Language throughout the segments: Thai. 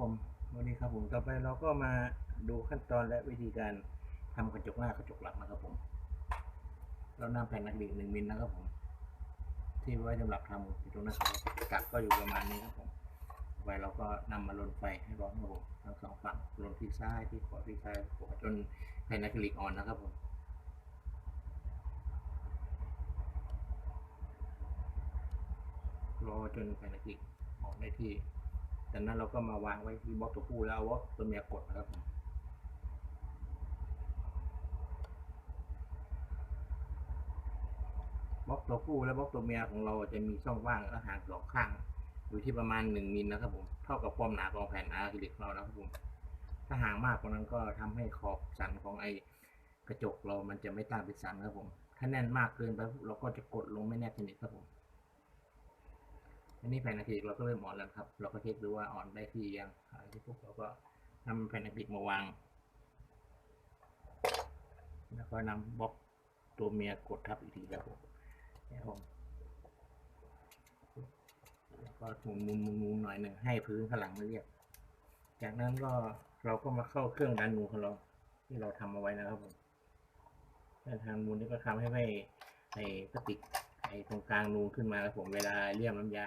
ผมวันนี้ครับผมต่อไปเราก็มาดูขั้นตอนและวิธีการทำกระจกหน้ากระจกหลังนะครับผม เรานำแผ่นอะคริลิกหนึ่งมิลนะครับผม ที่ไว้สำหรับทำกระจกหน้ากระจกกักก็อยู่ประมาณนี้ครับผมไปเราก็นำมาลนไฟให้ร้อนครับผมทั้งสองฝั่งลนที่ซ้ายที่ขวาที่ซ้ายขวาจนแผ่นอะคริลิกอ่อนนะครับผมรอจนแผ่นอะคริลิกออกได้ที่ จากนั้นเราก็มาวางไว้ที่บล็อกตัวผู้แล้วเอาตัวเมียกดนะครับผมบล็อกตัวผู้และบล็อกตัวเมียของเราจะมีช่องว่างและห่างสองข้าง อยู่ที่ประมาณหนึ่งมิลนะครับผมเท่ากับความหนาของแผ่นอะคริลิกเรานะครับผมถ้าห่างมากกว่านั้นก็ทำให้ขอบสันของไอ้กระจกเรามันจะไม่ตั้งเป็นสันครับผมถ้าแน่นมากเกินไปเราก็จะกดลงไม่แนบสนิทครับผม อันนี้แผ่นอะคริลิกเราก็เริ่มออนแล้วครับ เราก็เช็คดูว่าอ่อนได้ที่ยังอะไรที่ปุ๊บเราก็นำแผ่นอะคริลิกมาวาง แล้วก็นำบล็อกตัวเมียกดทับอีกทีครับผมเนี่ยผมแล้วก็หมุนหมุนหมุนหมุนหน่อยหนึ่งให้พื้นข้างหลังมันเรียบ จากนั้นก็เราก็มาเข้าเครื่องดันนูของเรา ที่เราทำเอาไว้นะครับผมการทางนูนนี่ก็ทำให้ไม่ไอ้พลาสติกไอ้ตรงกลางนูนขึ้นมาครับผมเวลาเลี่ยมน้ำยา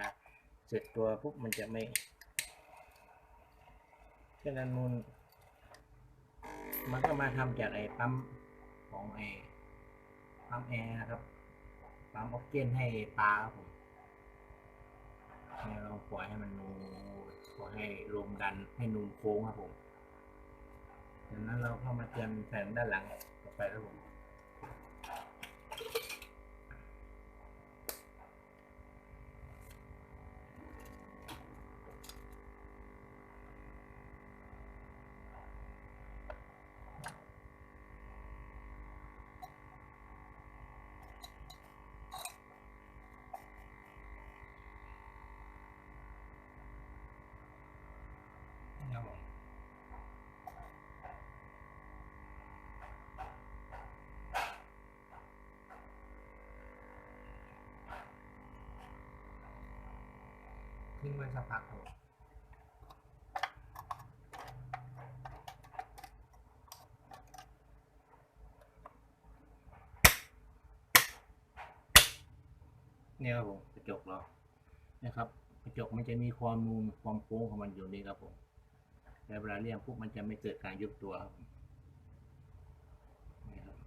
เสร็จตัวปุ๊บมันจะไม่เครื่องดันนูนมันก็มาทำจากไอ้ปั๊มของไอ้ปั๊มแอร์นะครับปั๊มออกซิเจนให้ปลาครับผมเราปล่อยให้มันนูนปล่อยให้ลมดันให้นูนโค้งครับผมจากนั้นเราเข้ามาเตรียมแผ่นด้านหลังต่อไปครับผม งไว้สักพักครับผมเนี่ยครับผมกระจกเรานะครับกระจกมันจะมีความนูนความโค้งของมันอยู่นี่ครับผมแต่เวลาเลี่ยมปุ๊บมันจะไม่เกิดการยุบตัวครับนี่ครับ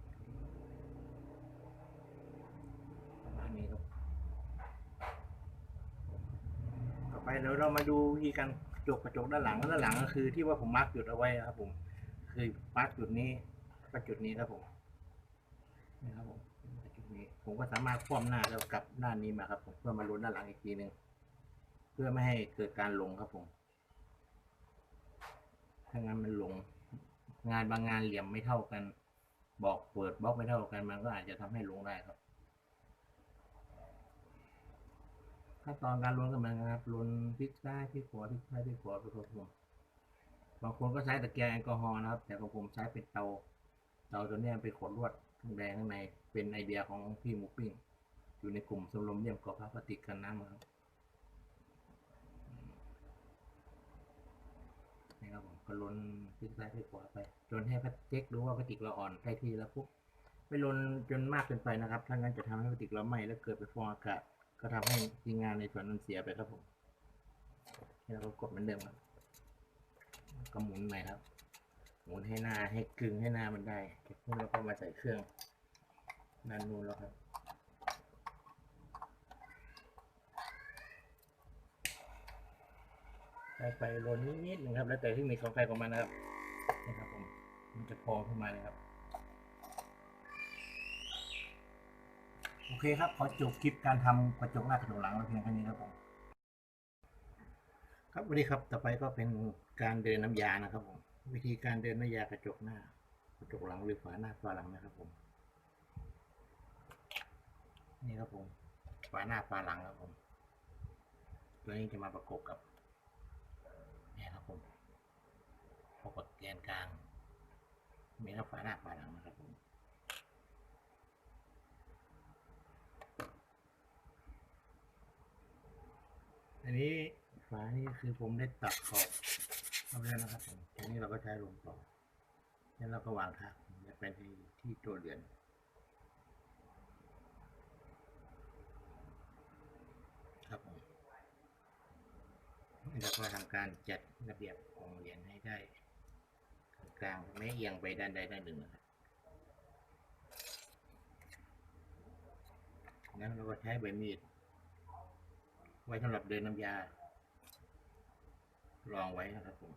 ประมาณนี้ครับ ต่อไป เดี๋ยวเรามาดูวิธีการกระจกกระจกด้านหลังด้านหลังก็คือที่ว่าผมมาร์กจุดเอาไว้นะครับผม คือมาร์กจุดนี้ก็จุดนี้ครับผมนี่ครับผมจุดนี้ ผมก็สามารถคว่ำหน้าแล้วกลับด้านนี้มาครับผมเพื่อมาลุ้นด้านหลังอีกทีหนึ่งเพื่อไม่ให้เกิดการลงครับผมถ้างานมันหลงงานบางงานเหลี่ยมไม่เท่ากัน บอกเปิดบล็อกไม่เท่ากันมันก็อาจจะทำให้หลงได้ครับ ขั้นตอนการล้วนกันมานะครับล้วนพลิกซ้ายพลิกขวาพลิกซ้ายพลิกขวาไปครับผมบางคนก็ใช้ตะเกียงแอลกอฮอล์นะครับ แต่ของผมใช้เป็นเตาเตาตัวนี้เป็นขดลวดทั้งแดงข้างในเป็นไอเดียของพี่มูปิ้งอยู่ในกลุ่มสมรมเลี่ยมกอบพลาสติกกันน้ำครับนี่ครับผมก็ล้นพลิกซ้ายพลิกขวาไปจนให้พลาสติกรู้ว่าพลาสติกเราอ่อนได้ที่แล้วปุ๊บไม่ล้นจนมากเกินไปนะครับถ้างั้นจะทำให้พลาสติกเราไหม้แล้วเกิดเป็นฟองอากาศ ก็ทำให้ทีมงานในส่วนนั้นเสียไปครับผมนี่เราก็กดเหมือนเดิมครับก็หมุนใหม่ครับ หมุนให้หน้าให้กึงให้หน้ามันได้เสร็จปุ๊บเราก็มาใส่เครื่องด้านนู้นแล้วครับใส่ไปโรนนิดหนึ่งครับ แล้วแต่ทคนิคของใครของมันนะครับนี่ครับผมมันจะพองขึ้นมาเลยครับ เคครับ ขอจบคลิปการทำกระจกหน้ากระจกหลังไว้เพียงแค่นี้ครับผมครับวันนี้ครับต่อไปก็เป็นการเดินน้ำยานะครับผมวิธีการเดินน้ำยากระจกหน้ากระจกหลังหรือฝาหน้าฝาหลังนะครับผมนี่ครับผมฝาหน้าฝาหลังครับผมตัวนี้จะมาประกบกับนี่ครับผมพอกดแกนกลางมีทั้งฝาหน้าฝาหลังนะครับผม อั นนี้ฝานี่คือผมได้ตัดขอบเอาไปแล้วนะครับผมทีนี้เราก็ใช้ลมต่อแล้วเราก็วางทักไปในที่ตัวเรือนครับผมแล้วก็ทำการจัดระเบียบของเหรียญให้ได้กลางไม่เอียงไปด้านใดด้านหนึ่งนะครับแล้วเราก็ใช้ใบมีด ไว้สำหรับเดินน้ำยา รองไว้นะครับผม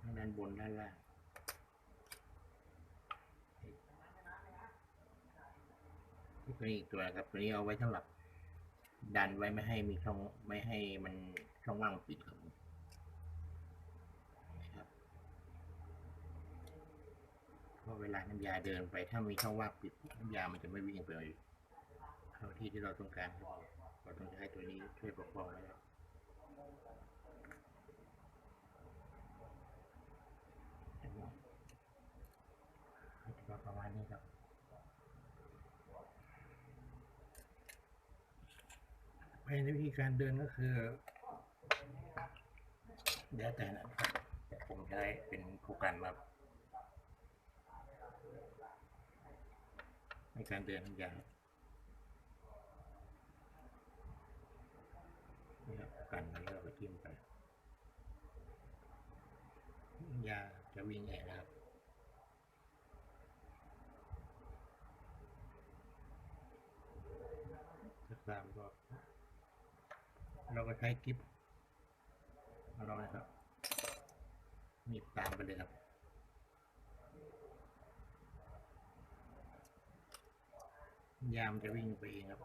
ทั้งด้านบนด้านล่างที่เป็นอีกตัวนะครับตัวนี้เอาไว้สำหรับ ดันไว้ไม่ให้มีช่องไม่ให้มันช่องว่างปิดครับผมเพราะเวลาน้ำยาเดินไปถ้ามีช่องว่างปิดน้ำยามันจะไม่วิ่งไปเข้าที่ที่เราต้องการครับเราต้องใช้ตัวนี้ช่วยประคองไว้ครับประมาณนี้ครับ ไปในวิธีการเดินก็คือเดี๋ยวแต่นะครับแต่ผมจะได้เป็นผู้กันมาในการเดินทุกอย่างนี่กันนี้เราไปจิ้มไปยาจะวิ่งเองนะครับสักสามรอบ เราก็ใช้กิฟมาลองนะครับหนีบตามไปเลยครับ ยามจะวิ่งไปเองครับ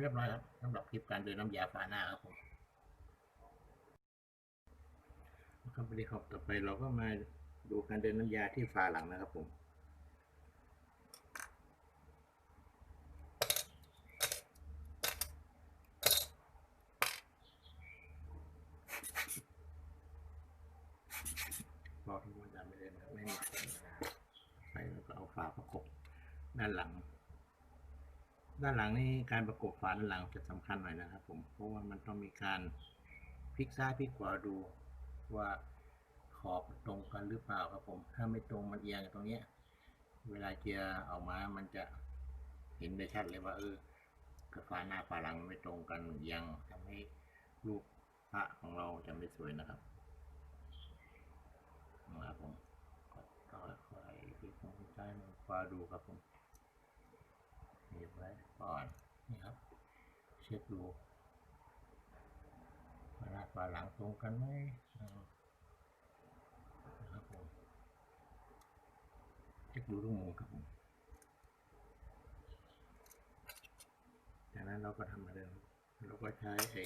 เรียบร้อยครับสำหรับคลิปการเดินน้ำยาฝาหน้าครับผมครับไปครับต่อไปเราก็มาดูการเดินน้ำยาที่ฝาหลังนะครับผมพอทุกคนจำไม่ได้นะครับไม่มีเสียงนะครับไปแล้วก็เอาฝาประกบด้านหลัง ด้านหลังนี่การประกบฝาด้านหลังจะสำคัญหน่อยนะครับ ผมเพราะว่ามันต้องมีการพลิกซ้ายพลิกขวาดูว่าขอบตรงกันหรือเปล่าครับผม ถ้าไม่ตรงมันเอียงตรงเนี้ย เวลาเจียออกมา มันจะเห็นได้ชัดเลยว่าเออกับฝาหน้าฝาหลังไม่ตรงกันเอียงทำให้รูปพระของเราจะไม่สวยนะครับนะครับผมก็ค่อยๆพลิกซ้ายซ้ายมือขวาดูครับผมเก็บไว้ ก่อนนี่ครับ เช็คดูฝาหน้าฝาหลังตรงกันไหมนะครับผมเช็คดูทุกมุมครับผมจากนั้นเราก็ทำมาเดิมเราก็ใช้ไอ้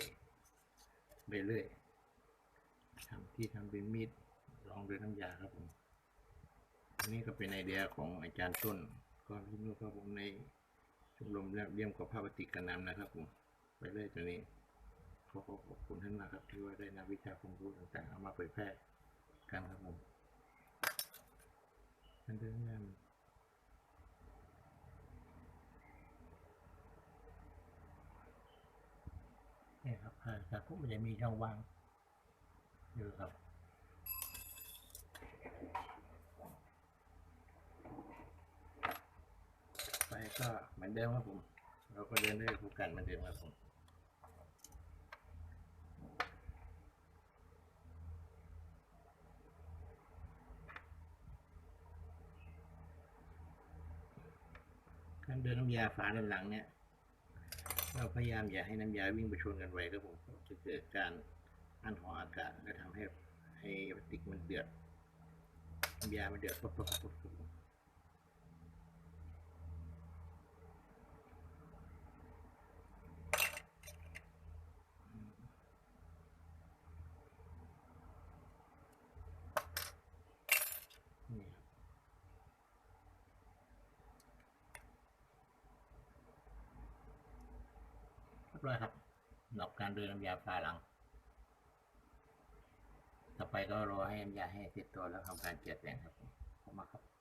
เบลเลื่อยทำที่ทำเป็นมีดลองด้วยน้ำยาครับผมอันนี้ก็เป็นไอเดียของอาจารย์ต้นก็ที่นู่นครับผมใน ชมรมเยี่ยมกับภาพปฏิกันน้ำนะครับผมไปเรื่อยตัวนี้ขอขอบคุณท่านมากครับที่ว่าได้นำวิชาความรู้ต่างๆเอามาเผยแพร่กันครับผมท่านเดินงานนี่ครับครับผมมันจะมีช่องว่างอยู่ครับ ไป ก็เหมือนเดิมครับผม เราก็เดินด้คู่กันเหมือนเดิมครับผมการเดินน้ำยาฝาด้านหลังเนี่ยเราพยายามอย่าให้น้ำยาวิ่งไปชนกันไว้ครับผมจะเกิดการอั้นหออากาศและทำให้ให้พลาสติกมันเดือดน้ำยามันเดือดปุ๊บปุ๊บปุ๊บปุ๊บ ร้อยครับสำหรับการเดินน้ำยาฝาหลัง ต่อไปก็รอให้น้ำยาให้เสร็จตัวแล้วทำการเจียดแสงครับผมขอบคุณมากครับ